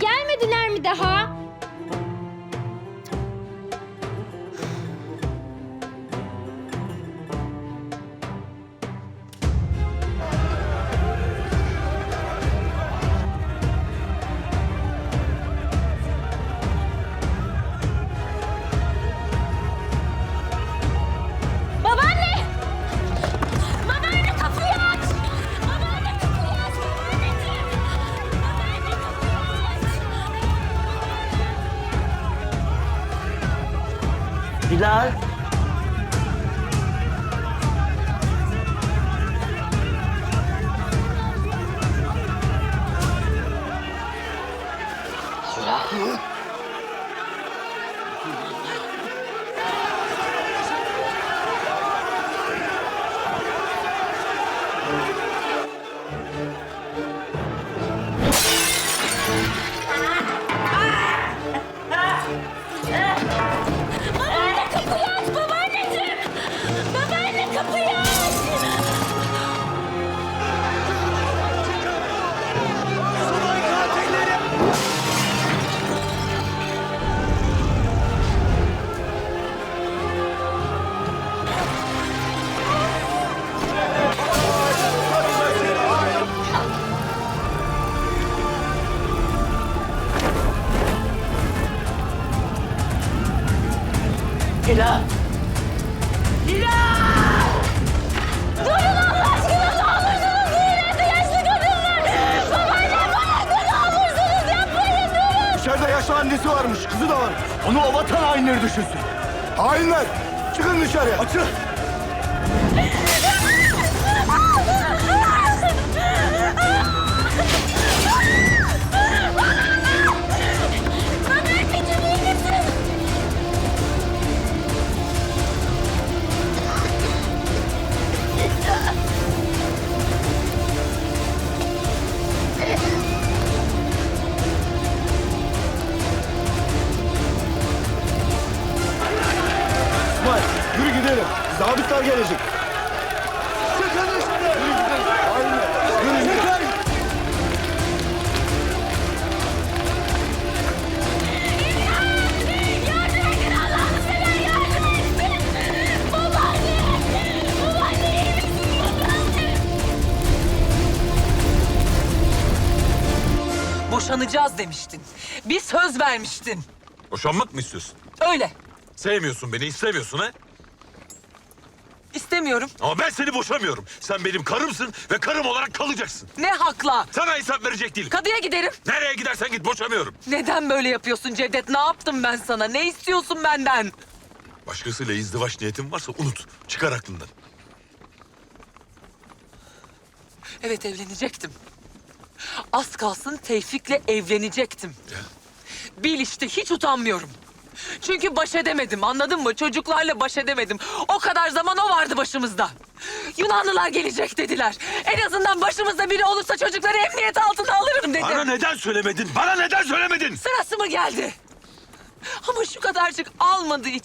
gelmediler mi daha? Love. Bilal. Durun Allah aşkına ne olursunuz iğrenç yaşlı kadınlar! Babaanne bayıldı ne olursunuz yapmayın durun! İçeride yaşlı annesi varmış, kızı da var. Onu o vatan hainleri düşünsün. Hainler! Çıkın dışarıya. Açın! Babaanne! Babaanne iyi misin babaanne? Boşanacağız demiştin. Bir söz vermiştin. Boşanmak mı istiyorsun? Öyle. Sevmiyorsun beni, istemiyorsun ha? İstemiyorum. Ama ben seni boşamıyorum. Sen benim karımsın ve karım olarak kalacaksın. Ne hakla? Sana hesap verecek değilim. Kadıya giderim. Nereye gidersen git boşamıyorum. Neden böyle yapıyorsun Cevdet? Ne yaptım ben sana? Ne istiyorsun benden? Başkasıyla izdivaç niyetin varsa unut. Çıkar aklından. Evet evlenecektim. Az kalsın Tevfik'le evlenecektim. Ya. Bil işte hiç utanmıyorum. Çünkü baş edemedim anladın mı? Çocuklarla baş edemedim. O kadar zaman o vardı başımızda. Yunanlılar gelecek dediler. En azından başımızda biri olursa çocukları emniyet altına alırım dedim. Bana neden söylemedin? Bana neden söylemedin? Sırası mı geldi? Ama şu kadarcık almadı hiç.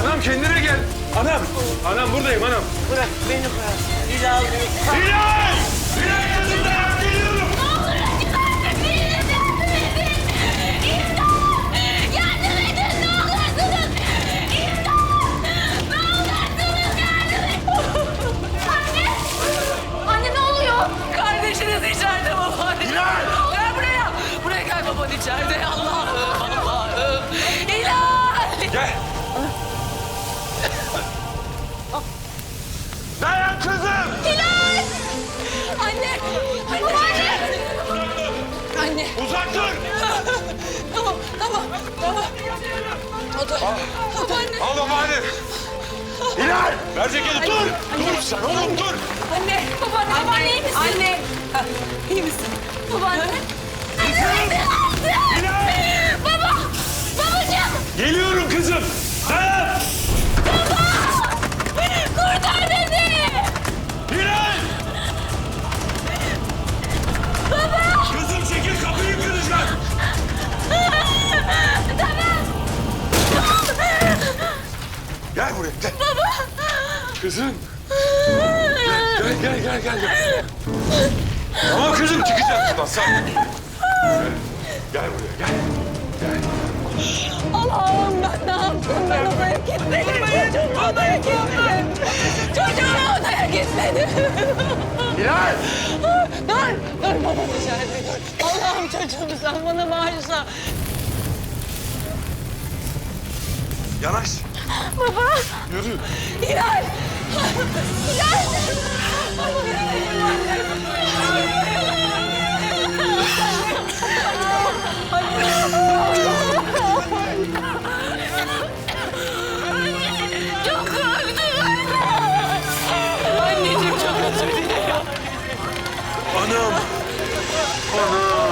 Anam kendine gel. Anam. Anam buradayım anam. Bırak beni bırak. Hilal. Hilal! Hilal! Babaanne. Hilal. Ver ceketi dur. Dur sen oğlum dur. Anne. Babaanne, babaanne iyi misin? Anne. Ha, İyi misin? Babaanne! Anne! Hilal. Baba! Babacığım! Geliyorum Gel buraya gel. Baba. Kızım. Gel gel gel gel. gel. Tamam kızım çıkacağız buradan sen. Gel, gel buraya gel. Allah'ım ben ne yaptım? Ben odaya gitmedim. Çocuğum odaya gitmedim. Çocuğum odaya gitmedim. Hilal. Dur! Dur baba içeride dur. Allah'ım çocuğumu sen bana bağışla. Yanaş. Baba! Yürü. Hilal! Hilal! Çok korktum. Anneciğim çok özür dilerim. Anam. Anam.